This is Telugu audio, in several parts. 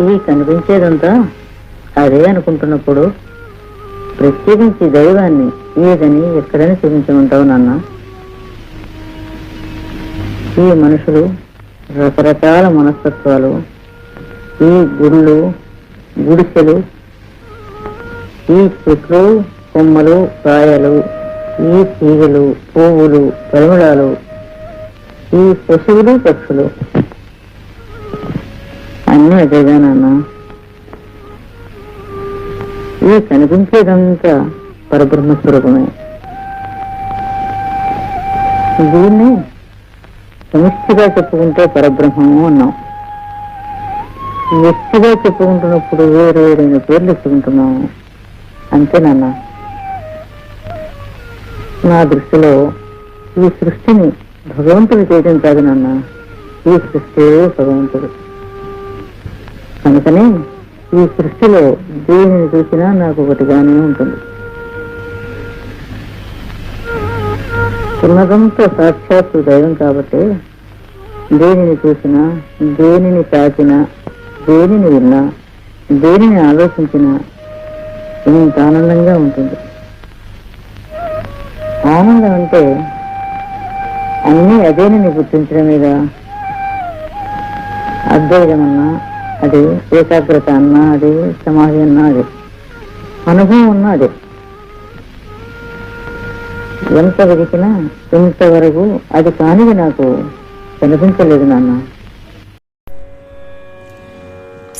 ఇవి కనిపించేదంతా అదే అనుకుంటున్నప్పుడు ప్రత్యేకించి దైవాన్ని ఏదని ఎక్కడని చూపించమంటావు నాన్న. ఈ మనుషులు రకరకాల మనస్తత్వాలు ఈ గుళ్ళు గుడిసెలు ఈ చెట్లు కొమ్మలు కాయలు ఈ తీగలు పువ్వులు పరిమళాలు ఈ పశువులు పక్షులు. అన్నీ అదేగా నాన్న. ఈ కనిపించేదంతా పరబ్రహ్మ స్వరూపమే దీన్ని సమిష్టిగా చెప్పుకుంటే పరబ్రహ్మము అన్నాం. వ్యక్తిగా చెప్పుకుంటున్నప్పుడు వేరు వేరైన పేర్లు చెప్పుకుంటున్నాము. అంతేనన్నా నా దృష్టిలో ఈ సృష్టిని భగవంతుడు చేయడం కాదు నాన్న. ఈ సృష్టి భగవంతుడు. కనుకనే ఈ సృష్టిలో దేనిని చూసినా నాకు ఒకటిగానే ఉంటుంది. ఉన్నదంతా సాక్షాత్తు దైవం కాబట్టి దేనిని చూసినా దేనిని తాకినా దేనిని విన్నా దేనిని ఆలోచించినా ఇంత ఆనందంగా ఉంటుంది. ఆనందం అంటే అన్నీ అదేనని గుర్తించడమేగా? మీద అన్నా అది ఏకాగ్రత అన్నా అది సమాధి అన్నా అది అనుభవం ఉన్నా అది. ఎంత వెతికినా ఇంతవరకు అది కానిది నాకు కనిపించలేదు నాన్న.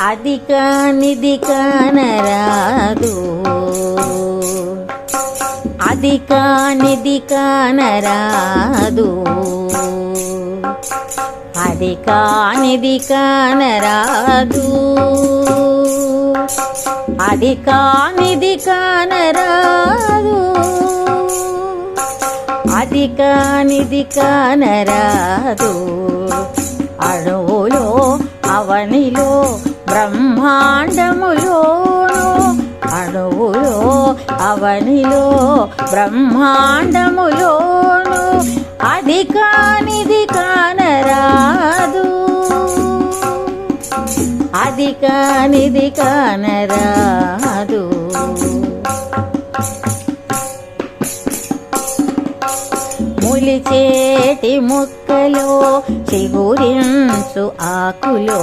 అది కానిది కానరాదు. అది కానిది కానరాదు. అది కానిది కానరాదు. అది కానిది కానరాదు. అది కానిది కానరాదు. అణువులో అవనిలో బ్రహ్మాండములోను అణువులో అవనిలో బ్రహ్మాండములోను అది కానిది కాన రాదు. అది కానిది కానరాదు. ములిచేటి ముక్కలో చిగురించు ఆకులో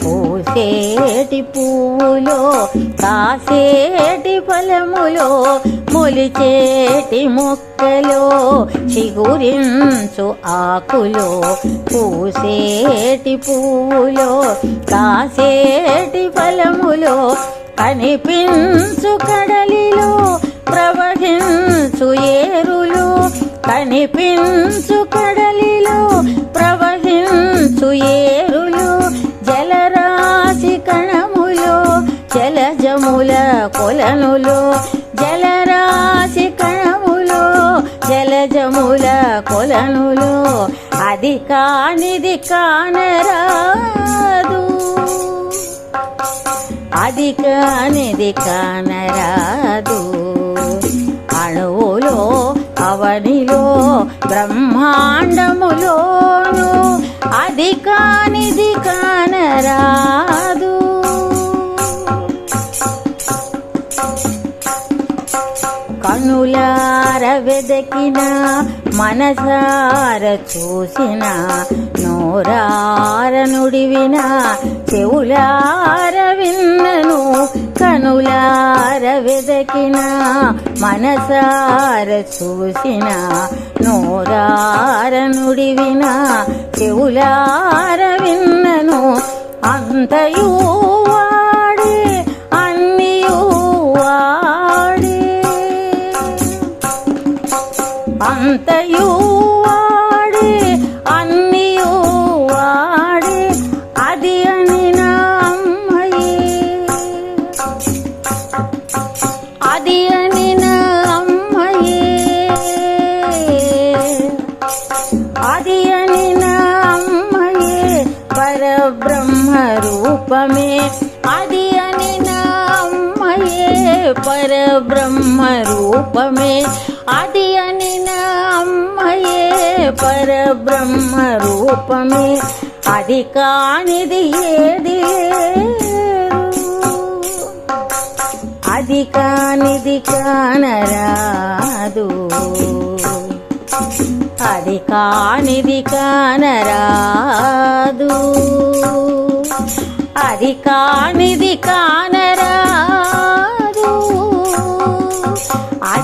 పూసేటి పువ్వులో కాసేటి ఫలములో ములిచేటి ముక్కలో చిగురించు ఆకులో పూసేటి పువ్వులో కాసేటి ఫలములో కనిపించు కడలిలో ప్రవహించు ఏరులు కనిపించు జలముల కొలనులో జలరాశి కణములో జలజముల కొలనులో అది కానిది కానరాదు. అది కానిది కానరాదు. అణువులో అవనిలో బ్రహ్మాండములోను అది కానిది కానరాదు. కనులార వెదకిన మనసార చూసిన నోరార నుడివిన చెవులార విన్నను కనులార వెదకిన మనసార చూసిన నోరార నుడివిన చెవులార విన్నను అంతయు అంతయు వాడే అన్నియు వాడే అది అని నా అమ్మయే అది అని నా అమ్మయే అది అని నా అమ్మయే పరబ్రహ్మ రూపమే అది అని నా అమ్మయే పరబ్రహ్మ రూపమే ఆది అనిన అమ్మయే పరబ్రహ్మ రూపమే. అది కానిది ఏది అది కానిది కానరాదు. అది కానిది కానరాదు. అది కానిది కాన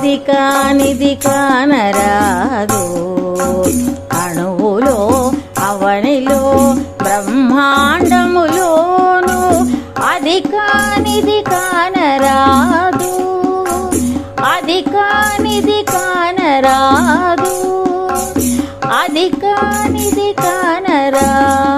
ఇది కానిది కానరాదు. అణువులో అవనిలో బ్రహ్మాండములోను అది కానిది కానరాదు. అది కానిది కానరాదు. అది కానిది కానరాదు